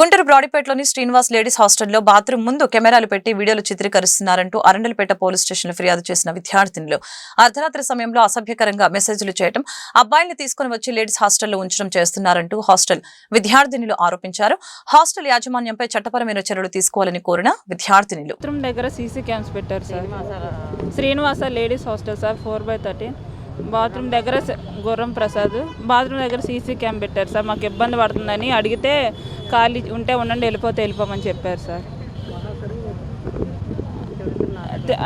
గుంటూరు బ్రాడీపేటలోని శ్రీనివాస్ లేడీస్ హాస్టల్లో బాత్రూమ్ ముందు కెమెరాలు పెట్టి వీడియోలు చిత్రీకరిస్తున్నారంటూ అరండలపేట పోలీస్ స్టేషన్లో ఫిర్యాదు చేసిన విద్యార్థినులు. అర్ధరాత్రి సమయంలో అసభ్యకరంగా మెసేజ్లు చేయడం అబ్బాయిల్ని తీసుకుని వచ్చి లేడీస్ హాస్టల్లో ఉంచడం చేస్తున్నారంటూ హాస్టల్ విద్యార్థినులు ఆరోపించారు. హాస్టల్ యాజమాన్యంపై చట్టపరమైన చర్యలు తీసుకోవాలని కోరిన విద్యార్థినులు. దగ్గర సీసీ క్యామ్స్ పెట్టారు sir. Srinivasa ladies hostel sir four by thirteen. Bathroom దగ్గర గుర్రం ప్రసాద్. బాత్రూమ్ దగ్గర సీసీ క్యామ్ పెట్టారు సార్. మాకు ఇబ్బంది పడుతుందని అడిగితే ఖాళీ ఉంటే ఉండండి వెళ్ళిపోతే వెళ్ళిపోమని చెప్పారు సార్.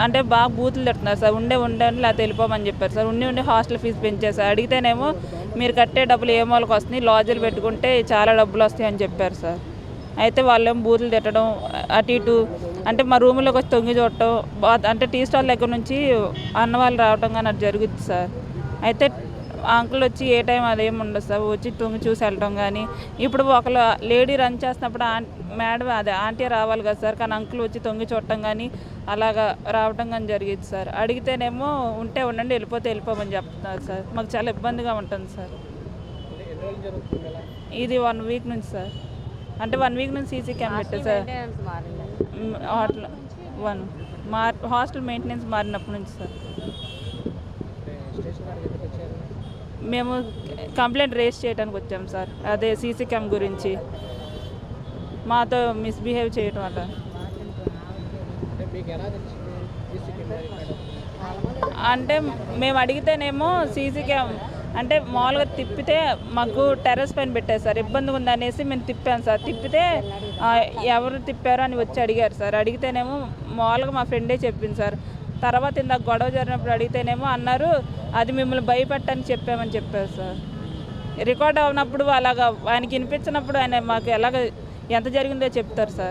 అంటే బాగా బూతులు తిడుతున్నారు సార్. ఉండే ఉండండి లేకపోతే వెళ్ళిపోమని చెప్పారు సార్. ఉండి ఉండి హాస్టల్ ఫీజు పెంచారు సార్. అడిగితేనేమో మీరు కట్టే డబ్బులు ఏ మూలకు వస్తున్నాయి లాడ్జీలు పెట్టుకుంటే చాలా డబ్బులు వస్తాయి అని చెప్పారు సార్. అయితే వాళ్ళేం బూతులు తిట్టడం అటు ఇటు అంటే మా రూమ్లోకి వచ్చి తొంగి చూడటం అంటే టీ స్టాల్ దగ్గర నుంచి అన్న వాళ్ళు రావటం కానీ అది జరుగుద్ది సార్. అయితే అంకుల్ వచ్చి ఏ టైం అదేం ఉండదు సార్ వచ్చి తొంగి చూసి వెళ్ళటం కానీ ఇప్పుడు ఒకళ్ళు లేడీ రన్ చేస్తున్నప్పుడు మేడం అదే ఆంటీ రావాలి కదా సార్ కానీ అంకుల్ వచ్చి తొంగి చూడటం కానీ అలాగా రావటం కానీ జరిగింది సార్. అడిగితేనేమో ఉంటే ఉండండి వెళ్ళిపోతే వెళ్ళిపోమని చెప్తున్నారు సార్. మాకు చాలా ఇబ్బందిగా ఉంటుంది సార్. ఇది వన్ వీక్ నుంచి సార్. అంటే వన్ వీక్ నుంచి సీసీ క్యామ్ పెట్టారు సార్. మ్, హాస్టల్ వన్ మార్ హాస్టల్ మెయింటెనెన్స్ మారినప్పటి నుంచి సార్. మేము కంప్లైంట్ రేస్ చేయడానికి వచ్చాం సార్. అదే సీసీ క్యామ్ గురించి. మాతో మిస్బిహేవ్ చేయటం అట్లా. అంటే మేము అడిగితేనేమో సీసీ క్యామ్ అంటే మామూలుగా తిప్పితే మాకు టెర్రస్ పైన పెట్టారు సార్. ఇబ్బంది ఉంది అనేసి మేము తిప్పాను సార్. తిప్పితే ఎవరు తిప్పారు అని వచ్చి అడిగారు సార్. అడిగితేనేమో మామూలుగా మా ఫ్రెండే చెప్పింది సార్. తర్వాత ఇందాక గొడవ జరిగినప్పుడు అడిగితేనేమో అన్నారు అది మిమ్మల్ని భయపెట్టని చెప్పామని చెప్పారు సార్. రికార్డ్ అవునప్పుడు అలాగా ఆయనకి వినిపించినప్పుడు ఆయన మాకు ఎలాగ ఎంత జరిగిందో చెప్తారు సార్.